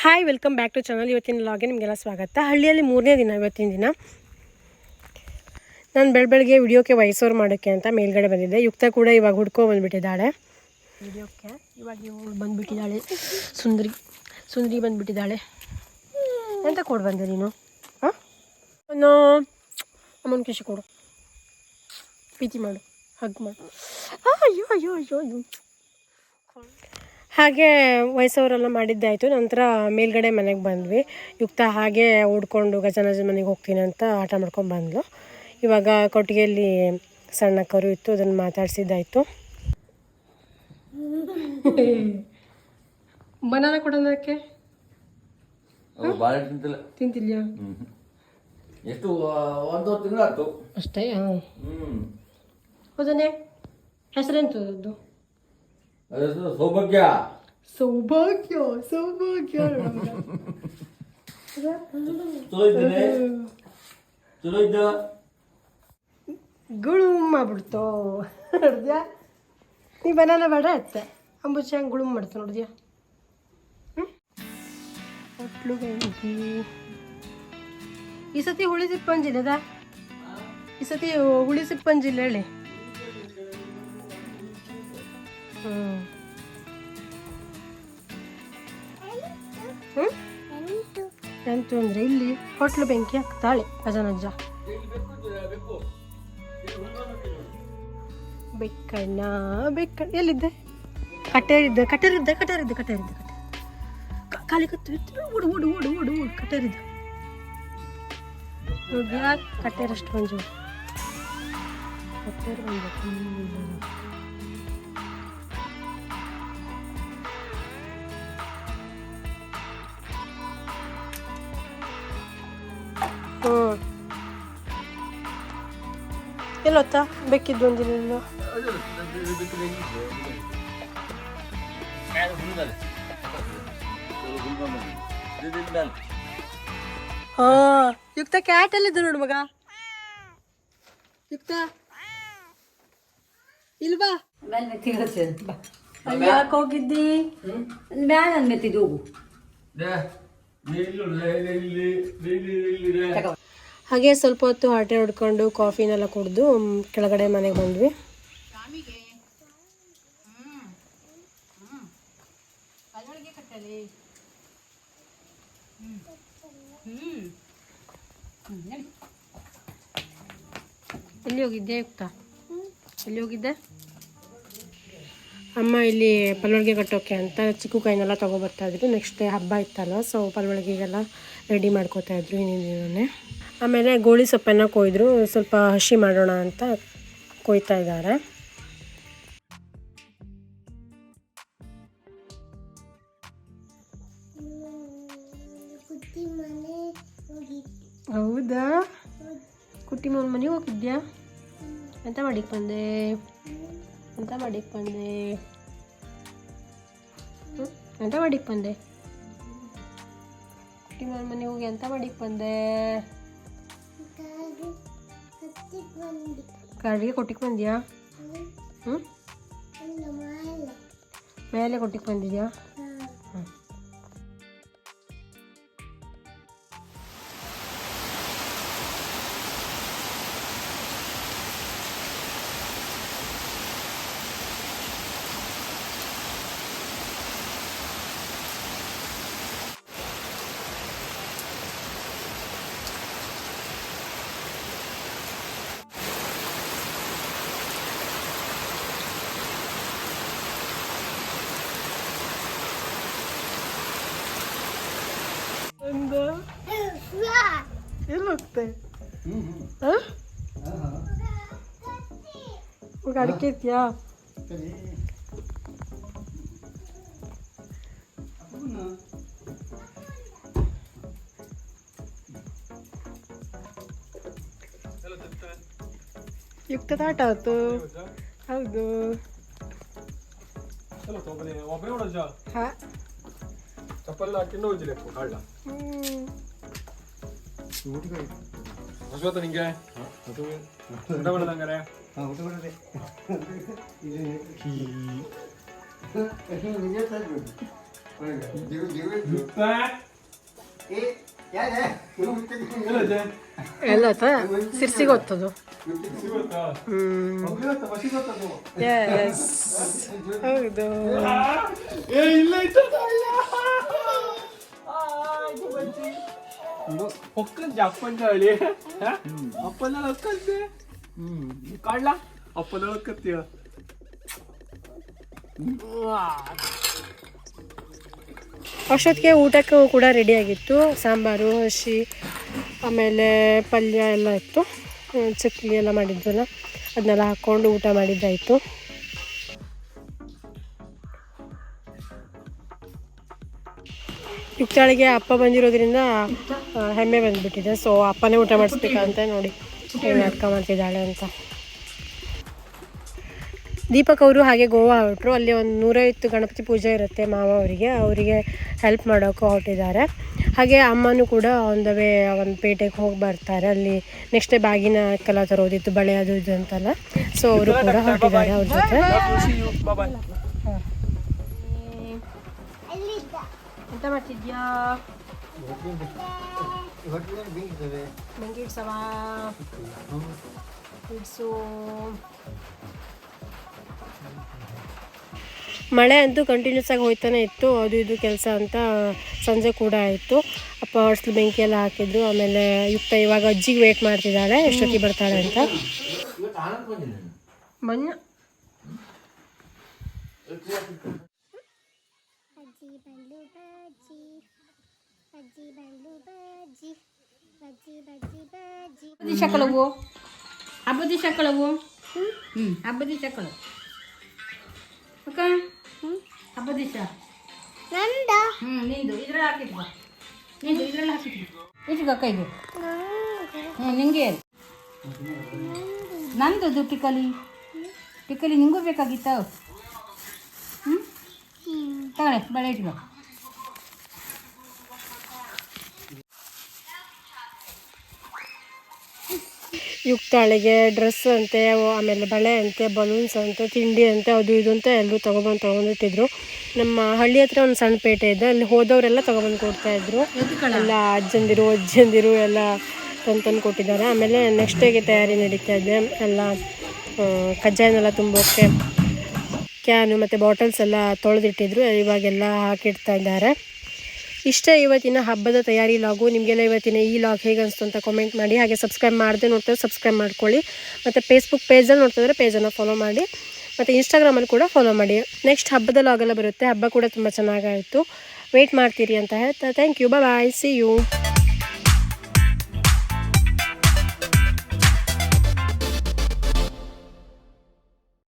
Hi welcome back to channel ಇವತ್ತಿನ ಲಾಗೆ ನಿಮಗೆಲ್ಲ ಸ್ವಾಗತ. ಹಳ್ಳಿಯಲ್ಲಿ ಮೂರನೇ ದಿನ, ಇವತ್ತಿನ ದಿನ. ನಾನು ಬೆಳ ಬೆಳಗ್ಗೆ ವಿಡಿಯೋಕ್ಕೆ ವಯಸ್ಸೋರು ಮಾಡೋಕ್ಕೆ ಅಂತ ಮೇಲ್ಗಡೆ ಬಂದಿದ್ದೆ. ಯುಕ್ತ ಕೂಡ ಇವಾಗ ಹುಡ್ಕೊ ಬಂದುಬಿಟ್ಟಿದ್ದಾಳೆ. ವಿಡಿಯೋಕ್ಕೆ? ಇವಾಗ ಇವಳು ಬಂದುಬಿಟ್ಟಿದ್ದಾಳೆ. ಸುಂದರಿ ಸುಂದರಿ ಬಂದುಬಿಟ್ಟಿದ್ದಾಳೆ. ಎಂತ ಕೊಡು ಬಂದೆ ನೀನು? ಹಾಂ ನೋ ಅಮ್ಮನ ಖುಷಿ ಕೊಡು. ಪ್ರೀತಿ ಮಾಡು ಹಗ್ ಮಾಡು. ಅಯ್ಯೋ ಅಯ್ಯೋ ಅಯ್ಯೋ ಅಯ್ಯೋ. ಹಾಗೆ ವಯಸ್ಸವರೆಲ್ಲ ಮಾಡಿದ್ದಾಯಿತು. ನಂತರ ಮೇಲ್ಗಡೆ ಮನೆಗೆ ಬಂದ್ವಿ. ಯುಕ್ತ ಹಾಗೆ ಓಡ್ಕೊಂಡು ಗಜಾನಜ ಮನೆಗೆ ಹೋಗ್ತೀನಿ ಅಂತ ಆಟ ಮಾಡ್ಕೊಂಡು ಬಂದ್ಲು. ಇವಾಗ ಕೊಟ್ಟಿಗೆಯಲ್ಲಿ ಸಣ್ಣ ಕರು ಇತ್ತು ಅದನ್ನು ಮಾತಾಡಿಸಿದ್ದಾಯಿತು. ಬನಾನ ಕೊಡೋದಕ್ಕೆ ತಿಂತಿಲ್ಯಾ. ಎಷ್ಟು ಒಂದೂವರೆ ತಿಂಗಳಾಯ್ತು. ಅಷ್ಟೇ ಹಾಂ ಹ್ಞೂ ಹೌದನೇ ಹೆಸರೆಂತು ಸೌಭಾಗ್ಯ? ಸೌಭಾಗ್ಯ ಸೌಭಾಗ್ಯ ಚಲೋ ಇದ್ದೇನೆ? ಚಲೋ ಇದ್ದ? ಗುಳುಮ್ ಮಾಡ್ಬಿಡ್ತು ನೋಡಿದ್ಯಾ? ನೀ ಬನಾನ ಬೇಡ ಅತ್ತೆ. ಅಂಬುಚಿ ಹಂಗೆ ಗುಳುಮ್ ಮಾಡ್ತು ನೋಡಿದ್ಯಾ? ಹೊಟ್ಲು ಬೆಂಕಿ ಈ ಸತಿ ಹುಳಿ ಸಿಪ್ಪಂಜಿಲ್ಲದ ಈ ಸತಿ ಹುಳಿ ಸಿಪ್ಪಂಜಿಲ್ಲ ಹೇಳಿ. ಎಂತು ಅಂದರೆ ಇಲ್ಲಿ ಹೊಟ್ಲು ಬೆಂಕಿ ಹಾಕ್ತಾಳೆ ಅಜನಜ್ಜ ಬೆಕ್ಕಣ್ಣ ಬೆಕ್ಕಣ್ಣ. ಎಲ್ಲಿದ್ದೆ? ಕಟ್ಟೇರಿದ್ದೆ ಕಟ್ಟೇರಿದ್ದೆ ಕಟ್ಟೇರಿದ್ದೆ ಕಟ್ಟೇರಿದ್ದೆ ಕಟ್ಟೆ ಖಾಲಿ ಕತ್ತು ಇತ್ತು ಓಡು ಓಡು ಓಡು ಓಡು ಓಡು ಕಟ್ಟೇರಿದ್ದೆ ನೋಡ್ಯಾ ಕಟ್ಟೇರಷ್ಟು ಮಂಜು. ಕಟ್ಟೇರು ಬಂದು ಹ್ಞೂ ಎಲ್ಲೊತ್ತಾ? ಬೆಕ್ಕಿದ್ದು ಒಂದಿರಲಿಲ್ಲ ಹಾ. ಯುಕ್ತ ಕ್ಯಾಟ್ ಅಲ್ಲಿದ್ದು ನೋಡು ಮಗ? ಯುಕ್ತ? ಇಲ್ವಾ ಯಾಕೆ ಹೋಗಿದ್ದಿ? ಮ್ಯಾಲ ಮೆತ್ತಿದ್ದು ಹೋಗು. ಹಾಗೆ ಸ್ವಲ್ಪ ಹೊತ್ತು ಆಟೆ ಹೊಡ್ಕೊಂಡು ಕಾಫಿನೆಲ್ಲ ಕುಡಿದು ಕೆಳಗಡೆ ಮನೆಗೆ ಬಂದ್ವಿ. ಎಲ್ಲಿ ಹೋಗಿದ್ದೆ ಯುಕ್ತ ಎಲ್ಲಿ ಹೋಗಿದ್ದೆ? ಅಮ್ಮ ಇಲ್ಲಿ ಪಲ್ವಳಿಗೆ ಕಟ್ಟೋಕೆ ಅಂತ ಚಿಕ್ಕು ಕಾಯಿನೆಲ್ಲ ತೊಗೊಬರ್ತಾ ಇದ್ರು. ನೆಕ್ಸ್ಟ್ ಡೇ ಹಬ್ಬ ಇತ್ತಲ್ಲ ಸೊ ಪಲ್ವಳಿಗೆಗೆಲ್ಲ ರೆಡಿ ಮಾಡ್ಕೋತಾ ಇದ್ರು ಇನ್ನಿನ ದಿನನೇ. ಆಮೇಲೆ ಗೋಳಿ ಸೊಪ್ಪನ್ನು ಕೊಯ್ದ್ರು. ಸ್ವಲ್ಪ ಹಸಿ ಮಾಡೋಣ ಅಂತ ಕೊಯ್ತಾ ಇದ್ದಾರೆ. ಹೌದಾ? ಕುಟ್ಟಿ ಮನೆ ಮನೆಗೆ ಹೋಗಿದ್ಯಾ? ಎಂತ ಮಾಡಿಕ್ ಬಂದೆ? ಎಂತ ಮಾಡಿಕ್ ಬಂದೆ ಹ್ಮ್? ಎಂತ ಮಾಡಿಕ್ ಬಂದೆ ಕುಟ್ಟಿ ಮನ ಮನೆಗೆ ಹೋಗಿ ಎಂತ ಮಾಡಿಕ್ ಬಂದೆ ಕಾಡಿಗೆ ಕೊಟ್ಟಿಗೆ ಬಂದ್ಯಾ ಹ್ಞೂ ಮೇಲೆ ಕೊಟ್ಟಿಗೆ ಬಂದಿದ್ಯಾ ಹಾಂ ಇವಾಗ ಅಡಿಕೆ ಐತಿಯಾ ಯುಕ್ತ ತಾಟ ಆಯ್ತು ಹೌದು ಚಲೋ ಒಬ್ಬನೇ ಒಬ್ಬನೇ ನೋಡೋಜ ಹಾ ಚಪ್ಪಲ್ ಹಾಕಿಂದ ಹೋಗಿಲ್ಲ ಕಾಳ ಹ್ಮ್ ಹಸುವತ್ತ ನಿಂಗೆ? ಊಟ ಮಾಡೋದಂಗಾರೆ ಎಲ್ಲ ಸಿರ್ಸಿಗೆ ಹೊತ್ತದು ಹೌದು. ಏ ಇಲ್ಲ ಅಷ್ಟೊತ್ತಿಗೆ ಊಟಕ್ಕೆ ಕೂಡ ರೆಡಿ ಆಗಿತ್ತು. ಸಾಂಬಾರು ಹಸಿ ಆಮೇಲೆ ಪಲ್ಯ ಎಲ್ಲ ಇತ್ತು. ಚಕ್ಲಿ ಎಲ್ಲ ಮಾಡಿದ್ವಲ್ಲ ಅದನ್ನೆಲ್ಲ ಹಾಕ್ಕೊಂಡು ಊಟ ಮಾಡಿದ್ದಾಯಿತು. ಯುಕ್ತಾಳಿಗೆ ಅಪ್ಪ ಬಂದಿರೋದ್ರಿಂದ ಹೆಮ್ಮೆ ಬಂದ್ಬಿಟ್ಟಿದೆ. ಸೊ ಅಪ್ಪನೇ ಊಟ ಮಾಡಿಸ್ಬೇಕಂತ ನೋಡಿ ಏನು ನಾಟಕ ಮಾಡ್ತಿದ್ದಾಳೆ ಅಂತ. ದೀಪಕ್ ಅವರು ಹಾಗೆ ಗೋವಾ ಹೊರಟರು. ಅಲ್ಲಿ ಒಂದು ನೂರೈವತ್ತು ಗಣಪತಿ ಪೂಜೆ ಇರುತ್ತೆ ಮಾವ ಅವರಿಗೆ. ಅವರಿಗೆ ಹೆಲ್ಪ್ ಮಾಡೋಕ್ಕೆ ಹೊರಟಿದ್ದಾರೆ. ಹಾಗೆ ಅಮ್ಮನೂ ಕೂಡ ಆನ್ ದ ವೇ ಒಂದು ಪೇಟೆಗೆ ಹೋಗಿ ಬರ್ತಾರೆ. ಅಲ್ಲಿ ನೆಕ್ಸ್ಟ್ ಡೇ ಬಾಗಿನ ಕಲ ತರೋದಿತ್ತು ಬಳೆ ಅದು ಇದು ಅಂತಲ್ಲ. ಸೊ ಅವರು ಕೂಡ ಹೊರಟಿದ್ದಾರೆ ಅವ್ರ ಜೊತೆ. ಎಂತ ಮಾಡ್ತಿದ್ಯಾ ಬೆಂಕಿ ಇಡ್ಸವಾ ಇಡ್ಸು ಮಳೆ ಅಂತೂ ಕಂಟಿನ್ಯೂಸ್ ಆಗಿ ಹೋಯ್ತಾನೆ ಇತ್ತು ಅದು ಇದು ಕೆಲಸ ಅಂತ ಸಂಜೆ ಕೂಡ ಆಯಿತು. ಅಪ್ಪ ಹೊಡ್ಸ್ಲು ಬೆಂಕಿ ಎಲ್ಲ ಹಾಕಿದ್ರು ಆಮೇಲೆ ಯುಕ್ತ ಇವಾಗ ಅಜ್ಜಿಗೆ ವೇಟ್ ಮಾಡ್ತಿದ್ದಾಳೆ ಎಷ್ಟೊತ್ತಿಗೆ ಬರ್ತಾಳೆ ಅಂತ. ಇವತ್ತು ಆನಂದ್ ಬಂದಿಲ್ಲ ಮಣ್ಣ ಬಜ್ಜಿ ಬಂಡ್ಲು ಬಜ್ಜಿ ಬಜ್ಜಿ ಬಂಡ್ಲು ಬಜ್ಜಿ ಬಜ್ಜಿ ಬಜ್ಜಿ ಬಜ್ಜಿ ಹಬ್ಬದ ಶಕಲವು ಹಬ್ಬದ ಶಕಲವು ಹ್ಞೂ ಹಬ್ಬದ ಶಕಲು ಅಕ್ಕ ಹಬ್ಬದ ದಿವಸ ನಂದ ಹ್ಞೂ ನಿಂದು ಇದ್ರಲ್ಲಿ ಹಾಕಿದ್ವ ನಿಂದು ಇದ್ರಲ್ಲಿ ಹಾಕಿದ್ವಿ ಇಟ್ಕೋ ಕೈಗೆ ಹ್ಞೂ ನಿಂಗೆ ನಂದು ಟಿಕಲಿ ಟಿಕಲಿ ನಿಂಗೂ ಬೇಕಾಗಿತ್ತ ಹ್ಞೂ ತಗೊಳ್ಳೆ ಬಳೆ ಇಟ್ಕೋ. ಯುಕ್ತಾಳಿಗೆ ಡ್ರೆಸ್ ಅಂತೆ ಆಮೇಲೆ ಬಳೆ ಅಂತೆ ಬಲೂನ್ಸ್ ಅಂತೆ ತಿಂಡಿ ಅಂತೆ ಅದು ಇದು ಅಂತ ಎಲ್ಲರೂ ತೊಗೊಬಂದು ತೊಗೊಂಡಿಟ್ಟಿದ್ರು ನಮ್ಮ ಹಳ್ಳಿ ಹತ್ರ ಒಂದು ಸಣ್ಣ ಪೇಟೆ ಇದೆ ಅಲ್ಲಿ ಹೋದವರೆಲ್ಲ ತೊಗೊಬಂದು ಕೊಡ್ತಾ ಇದ್ರು. ಎಲ್ಲ ಅಜ್ಜಂದಿರು ಅಜ್ಜಂದಿರು ಎಲ್ಲ ತಂದು ತಂದು ಕೊಟ್ಟಿದ್ದಾರೆ. ಆಮೇಲೆ ನೆಕ್ಸ್ಟ್ ಡೇಗೆ ತಯಾರಿ ನಡೀತಾ ಇದೆ. ಎಲ್ಲ ಕಜ್ಜಾಯನೆಲ್ಲ ತುಂಬೋಕ್ಕೆ ಕ್ಯಾನು ಮತ್ತು ಬಾಟಲ್ಸ್ ಎಲ್ಲ ತೊಳೆದಿಟ್ಟಿದ್ರು, ಇವಾಗೆಲ್ಲ ಹಾಕಿಡ್ತಾ ಇದ್ದಾರೆ. ಇಷ್ಟ ಇವತ್ತಿನ ಹಬ್ಬದ ತಯಾರಿ ಲಾಗು. ನಿಮಗೆಲ್ಲ ಇವತ್ತಿನ ಈ ಲಾಗ್ ಹೇಗೆ ಅನಿಸ್ತು ಅಂತ ಕಾಮೆಂಟ್ ಮಾಡಿ. ಹಾಗೆ ಸಬ್ಸ್ಕ್ರೈಬ್ ಮಾಡದೆ ನೋಡ್ತಾ ಸಬ್ಸ್ಕ್ರೈಬ್ ಮಾಡ್ಕೊಳ್ಳಿ. ಮತ್ತು ಫೇಸ್ಬುಕ್ ಪೇಜಲ್ಲಿ ನೋಡ್ತಿದ್ರೆ ಪೇಜನ್ನು ಫಾಲೋ ಮಾಡಿ. ಮತ್ತು ಇನ್ಸ್ಟಾಗ್ರಾಮಲ್ಲಿ ಕೂಡ ಫಾಲೋ ಮಾಡಿ. ನೆಕ್ಸ್ಟ್ ಹಬ್ಬದ ಲಾಗೆಲ್ಲ ಬರುತ್ತೆ. ಹಬ್ಬ ಕೂಡ ತುಂಬ ಚೆನ್ನಾಗಾಯಿತು. ವೆಯ್ಟ್ ಮಾಡ್ತೀರಿ ಅಂತ ಹೇಳ್ತಾ thank you bye see you